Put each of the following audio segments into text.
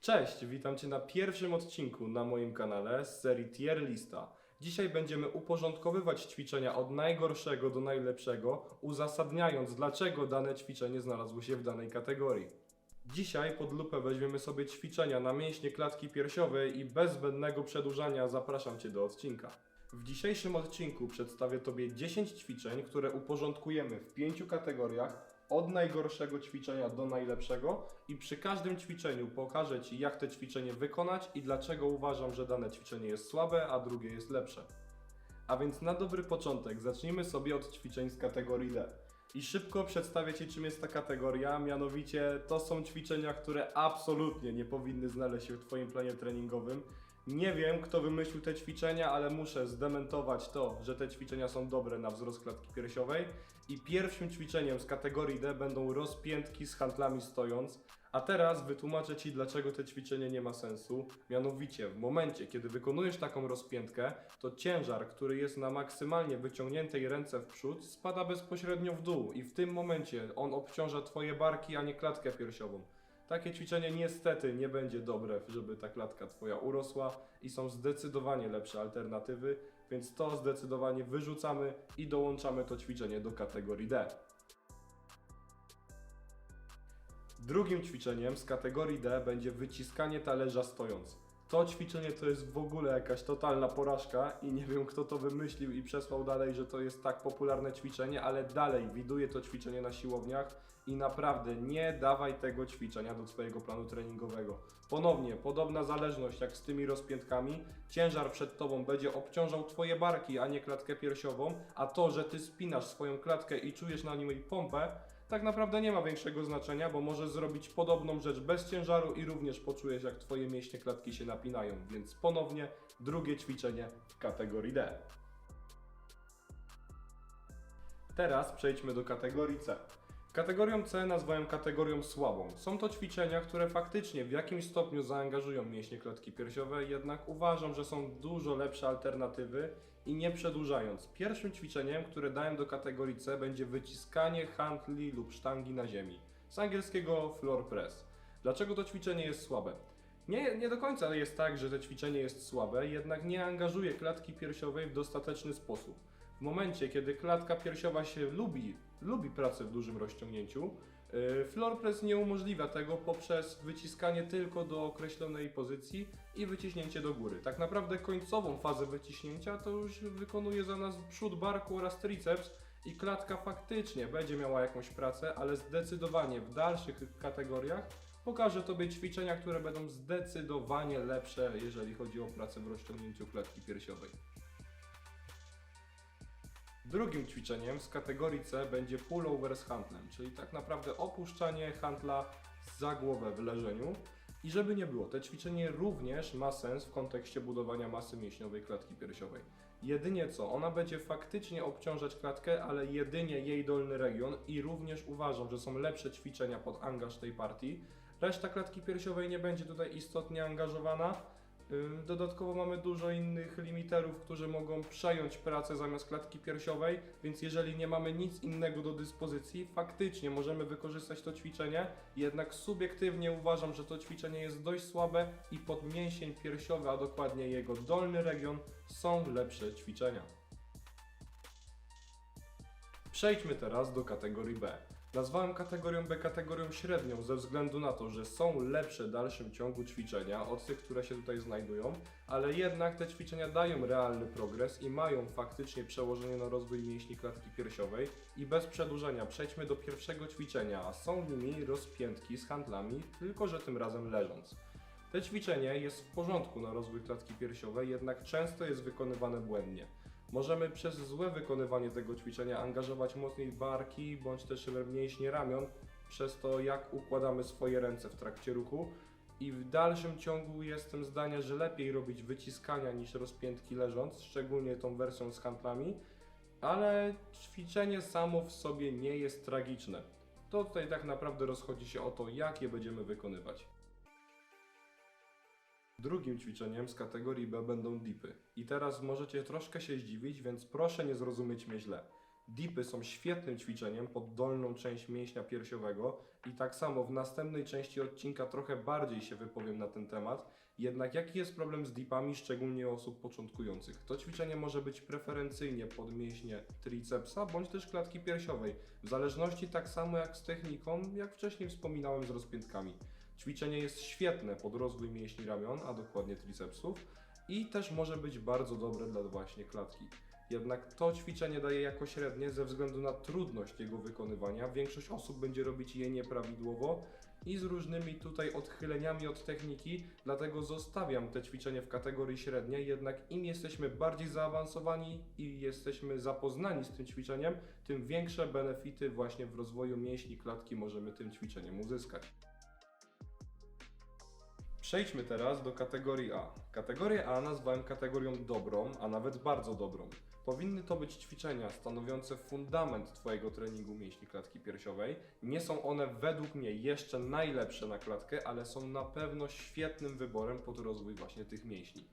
Cześć, witam Cię na pierwszym odcinku na moim kanale z serii Tier Lista. Dzisiaj będziemy uporządkowywać ćwiczenia od najgorszego do najlepszego, uzasadniając dlaczego dane ćwiczenie znalazło się w danej kategorii. Dzisiaj pod lupę weźmiemy sobie ćwiczenia na mięśnie klatki piersiowej i bez zbędnego przedłużania zapraszam Cię do odcinka. W dzisiejszym odcinku przedstawię Tobie 10 ćwiczeń, które uporządkujemy w pięciu kategoriach, od najgorszego ćwiczenia do najlepszego i przy każdym ćwiczeniu pokażę Ci, jak te ćwiczenie wykonać i dlaczego uważam, że dane ćwiczenie jest słabe, a drugie jest lepsze. A więc na dobry początek zacznijmy sobie od ćwiczeń z kategorii D. I szybko przedstawię Ci, czym jest ta kategoria, mianowicie to są ćwiczenia, które absolutnie nie powinny znaleźć się w Twoim planie treningowym. Nie wiem, kto wymyślił te ćwiczenia, ale muszę zdementować to, że te ćwiczenia są dobre na wzrost klatki piersiowej. I pierwszym ćwiczeniem z kategorii D będą rozpiętki z handlami stojąc. A teraz wytłumaczę Ci, dlaczego to ćwiczenie nie ma sensu. Mianowicie, w momencie, kiedy wykonujesz taką rozpiętkę, to ciężar, który jest na maksymalnie wyciągniętej ręce w przód, spada bezpośrednio w dół i w tym momencie on obciąża Twoje barki, a nie klatkę piersiową. Takie ćwiczenie niestety nie będzie dobre, żeby ta klatka Twoja urosła i są zdecydowanie lepsze alternatywy, więc to zdecydowanie wyrzucamy i dołączamy to ćwiczenie do kategorii D. Drugim ćwiczeniem z kategorii D będzie wyciskanie talerza stojąc. To ćwiczenie to jest w ogóle jakaś totalna porażka i nie wiem kto to wymyślił i przesłał dalej, że to jest tak popularne ćwiczenie, ale dalej widuję to ćwiczenie na siłowniach i naprawdę nie dawaj tego ćwiczenia do swojego planu treningowego. Ponownie, podobna zależność jak z tymi rozpiętkami, ciężar przed tobą będzie obciążał twoje barki, a nie klatkę piersiową, a to, że ty spinasz swoją klatkę i czujesz na nim pompę, tak naprawdę nie ma większego znaczenia, bo możesz zrobić podobną rzecz bez ciężaru i również poczujesz, jak twoje mięśnie klatki się napinają. Więc ponownie drugie ćwiczenie kategorii D. Teraz przejdźmy do kategorii C. Kategorią C nazwałem kategorią słabą. Są to ćwiczenia, które faktycznie w jakimś stopniu zaangażują mięśnie klatki piersiowej, jednak uważam, że są dużo lepsze alternatywy i nie przedłużając. Pierwszym ćwiczeniem, które dałem do kategorii C będzie wyciskanie handli lub sztangi na ziemi. Z angielskiego floor press. Dlaczego to ćwiczenie jest słabe? Nie, nie do końca jest tak, że to ćwiczenie jest słabe, jednak nie angażuje klatki piersiowej w dostateczny sposób. W momencie, kiedy klatka piersiowa się lubi, lubi pracę w dużym rozciągnięciu, yy, floor press nie umożliwia tego poprzez wyciskanie tylko do określonej pozycji i wyciśnięcie do góry. Tak naprawdę końcową fazę wyciśnięcia to już wykonuje za nas przód barku oraz triceps i klatka faktycznie będzie miała jakąś pracę, ale zdecydowanie w dalszych kategoriach pokażę Tobie ćwiczenia, które będą zdecydowanie lepsze, jeżeli chodzi o pracę w rozciągnięciu klatki piersiowej. Drugim ćwiczeniem z kategorii C będzie pullover z handlem, czyli tak naprawdę opuszczanie handla za głowę w leżeniu. I żeby nie było, to ćwiczenie również ma sens w kontekście budowania masy mięśniowej klatki piersiowej. Jedynie co, ona będzie faktycznie obciążać klatkę, ale jedynie jej dolny region i również uważam, że są lepsze ćwiczenia pod angaż tej partii. Reszta klatki piersiowej nie będzie tutaj istotnie angażowana. Dodatkowo mamy dużo innych limiterów, którzy mogą przejąć pracę zamiast klatki piersiowej, więc jeżeli nie mamy nic innego do dyspozycji, faktycznie możemy wykorzystać to ćwiczenie, jednak subiektywnie uważam, że to ćwiczenie jest dość słabe i pod mięsień piersiowy, a dokładnie jego dolny region, są lepsze ćwiczenia. Przejdźmy teraz do kategorii B. Nazwałem kategorią B kategorią średnią ze względu na to, że są lepsze w dalszym ciągu ćwiczenia od tych, które się tutaj znajdują, ale jednak te ćwiczenia dają realny progres i mają faktycznie przełożenie na rozwój mięśni klatki piersiowej i bez przedłużenia przejdźmy do pierwszego ćwiczenia, a są nimi rozpiętki z handlami, tylko że tym razem leżąc. To ćwiczenie jest w porządku na rozwój klatki piersiowej, jednak często jest wykonywane błędnie. Możemy przez złe wykonywanie tego ćwiczenia angażować mocniej barki bądź też mięśnie ramion, przez to jak układamy swoje ręce w trakcie ruchu. I w dalszym ciągu jestem zdania, że lepiej robić wyciskania niż rozpiętki leżąc, szczególnie tą wersją z handlami, ale ćwiczenie samo w sobie nie jest tragiczne. To tutaj tak naprawdę rozchodzi się o to, jak je będziemy wykonywać. Drugim ćwiczeniem z kategorii B będą dipy. I teraz możecie troszkę się zdziwić, więc proszę nie zrozumieć mnie źle. Dipy są świetnym ćwiczeniem pod dolną część mięśnia piersiowego i tak samo w następnej części odcinka trochę bardziej się wypowiem na ten temat. Jednak jaki jest problem z dipami, szczególnie osób początkujących? To ćwiczenie może być preferencyjnie pod mięśnie tricepsa bądź też klatki piersiowej, w zależności tak samo jak z techniką, jak wcześniej wspominałem z rozpiętkami. Ćwiczenie jest świetne pod rozwój mięśni ramion, a dokładnie tricepsów i też może być bardzo dobre dla właśnie klatki. Jednak to ćwiczenie daje jako średnie ze względu na trudność jego wykonywania. Większość osób będzie robić je nieprawidłowo i z różnymi tutaj odchyleniami od techniki, dlatego zostawiam te ćwiczenie w kategorii średniej, jednak im jesteśmy bardziej zaawansowani i jesteśmy zapoznani z tym ćwiczeniem, tym większe benefity właśnie w rozwoju mięśni klatki możemy tym ćwiczeniem uzyskać. Przejdźmy teraz do kategorii A. Kategorię A nazwałem kategorią dobrą, a nawet bardzo dobrą. Powinny to być ćwiczenia stanowiące fundament Twojego treningu mięśni klatki piersiowej. Nie są one według mnie jeszcze najlepsze na klatkę, ale są na pewno świetnym wyborem pod rozwój właśnie tych mięśni.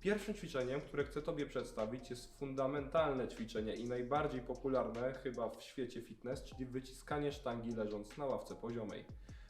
Pierwszym ćwiczeniem, które chcę Tobie przedstawić, jest fundamentalne ćwiczenie i najbardziej popularne chyba w świecie fitness, czyli wyciskanie sztangi leżąc na ławce poziomej.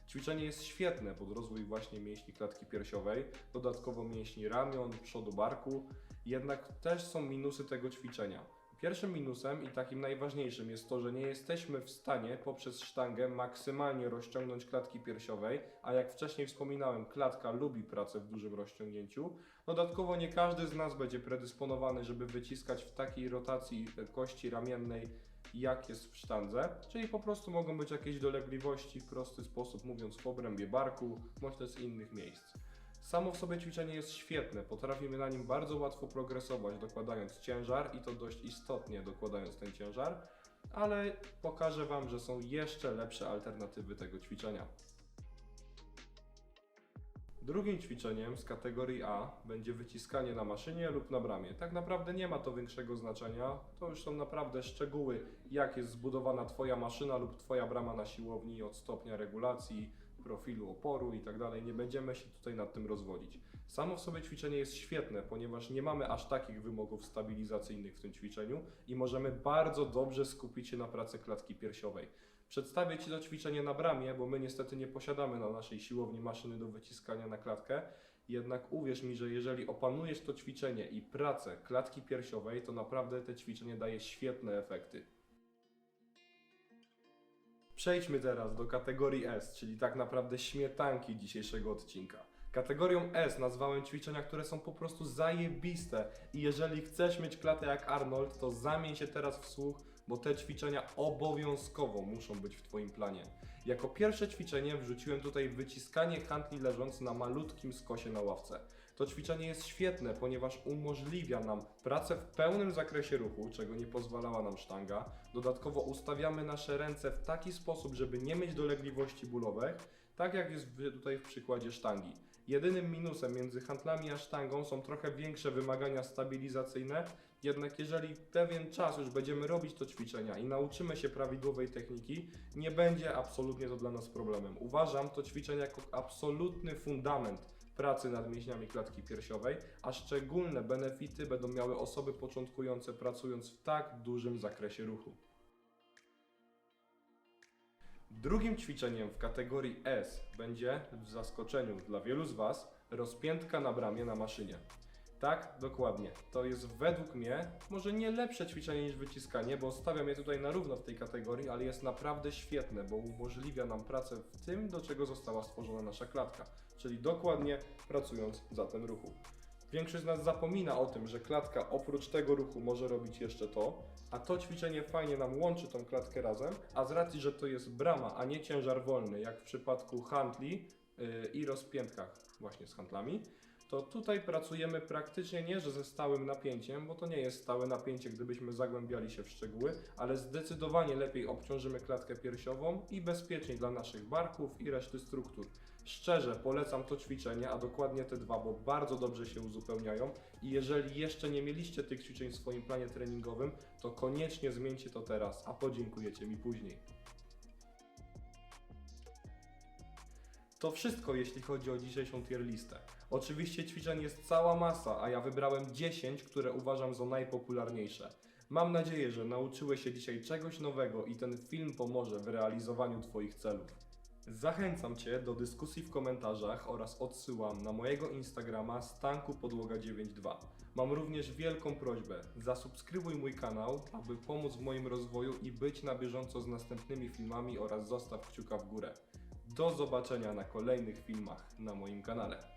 Ćwiczenie jest świetne pod rozwój właśnie mięśni klatki piersiowej, dodatkowo mięśni ramion, przodu barku, jednak też są minusy tego ćwiczenia. Pierwszym minusem i takim najważniejszym jest to, że nie jesteśmy w stanie poprzez sztangę maksymalnie rozciągnąć klatki piersiowej, a jak wcześniej wspominałem, klatka lubi pracę w dużym rozciągnięciu. Dodatkowo nie każdy z nas będzie predysponowany, żeby wyciskać w takiej rotacji kości ramiennej jak jest w sztandze, czyli po prostu mogą być jakieś dolegliwości w prosty sposób, mówiąc w obrębie barku, bądź też z innych miejsc. Samo w sobie ćwiczenie jest świetne, potrafimy na nim bardzo łatwo progresować, dokładając ciężar i to dość istotnie dokładając ten ciężar, ale pokażę Wam, że są jeszcze lepsze alternatywy tego ćwiczenia. Drugim ćwiczeniem z kategorii A będzie wyciskanie na maszynie lub na bramie. Tak naprawdę nie ma to większego znaczenia. To już są naprawdę szczegóły, jak jest zbudowana Twoja maszyna lub Twoja brama na siłowni od stopnia regulacji, profilu oporu i tak dalej. Nie będziemy się tutaj nad tym rozwodzić. Samo w sobie ćwiczenie jest świetne, ponieważ nie mamy aż takich wymogów stabilizacyjnych w tym ćwiczeniu i możemy bardzo dobrze skupić się na pracy klatki piersiowej. Przedstawię Ci to ćwiczenie na bramie, bo my niestety nie posiadamy na naszej siłowni maszyny do wyciskania na klatkę. Jednak uwierz mi, że jeżeli opanujesz to ćwiczenie i pracę klatki piersiowej, to naprawdę to ćwiczenie daje świetne efekty. Przejdźmy teraz do kategorii S, czyli tak naprawdę śmietanki dzisiejszego odcinka. Kategorią S nazwałem ćwiczenia, które są po prostu zajebiste i jeżeli chcesz mieć klatę jak Arnold, to zamień się teraz w słuch, bo te ćwiczenia obowiązkowo muszą być w Twoim planie. Jako pierwsze ćwiczenie wrzuciłem tutaj wyciskanie handli leżąc na malutkim skosie na ławce. To ćwiczenie jest świetne, ponieważ umożliwia nam pracę w pełnym zakresie ruchu, czego nie pozwalała nam sztanga. Dodatkowo ustawiamy nasze ręce w taki sposób, żeby nie mieć dolegliwości bólowych, tak jak jest tutaj w przykładzie sztangi. Jedynym minusem między handlami a sztangą są trochę większe wymagania stabilizacyjne, jednak jeżeli pewien czas już będziemy robić to ćwiczenia i nauczymy się prawidłowej techniki, nie będzie absolutnie to dla nas problemem. Uważam to ćwiczenie jako absolutny fundament pracy nad mięśniami klatki piersiowej, a szczególne benefity będą miały osoby początkujące pracując w tak dużym zakresie ruchu. Drugim ćwiczeniem w kategorii S będzie, w zaskoczeniu dla wielu z Was, rozpiętka na bramie na maszynie. Tak, dokładnie. To jest według mnie może nie lepsze ćwiczenie niż wyciskanie, bo stawiam je tutaj na równo w tej kategorii, ale jest naprawdę świetne, bo umożliwia nam pracę w tym, do czego została stworzona nasza klatka, czyli dokładnie pracując za ten ruchu. Większość z nas zapomina o tym, że klatka oprócz tego ruchu może robić jeszcze to, a to ćwiczenie fajnie nam łączy tą klatkę razem, a z racji, że to jest brama, a nie ciężar wolny, jak w przypadku handli yy, i rozpiętkach właśnie z handlami, to tutaj pracujemy praktycznie nie, że ze stałym napięciem, bo to nie jest stałe napięcie, gdybyśmy zagłębiali się w szczegóły, ale zdecydowanie lepiej obciążymy klatkę piersiową i bezpieczniej dla naszych barków i reszty struktur. Szczerze polecam to ćwiczenie, a dokładnie te dwa, bo bardzo dobrze się uzupełniają i jeżeli jeszcze nie mieliście tych ćwiczeń w swoim planie treningowym, to koniecznie zmieńcie to teraz, a podziękujecie mi później. To wszystko jeśli chodzi o dzisiejszą tier listę. Oczywiście ćwiczeń jest cała masa, a ja wybrałem 10, które uważam za najpopularniejsze. Mam nadzieję, że nauczyłeś się dzisiaj czegoś nowego i ten film pomoże w realizowaniu Twoich celów. Zachęcam Cię do dyskusji w komentarzach oraz odsyłam na mojego Instagrama stanku podłoga 92. Mam również wielką prośbę, zasubskrybuj mój kanał, aby pomóc w moim rozwoju i być na bieżąco z następnymi filmami oraz zostaw kciuka w górę. Do zobaczenia na kolejnych filmach na moim kanale.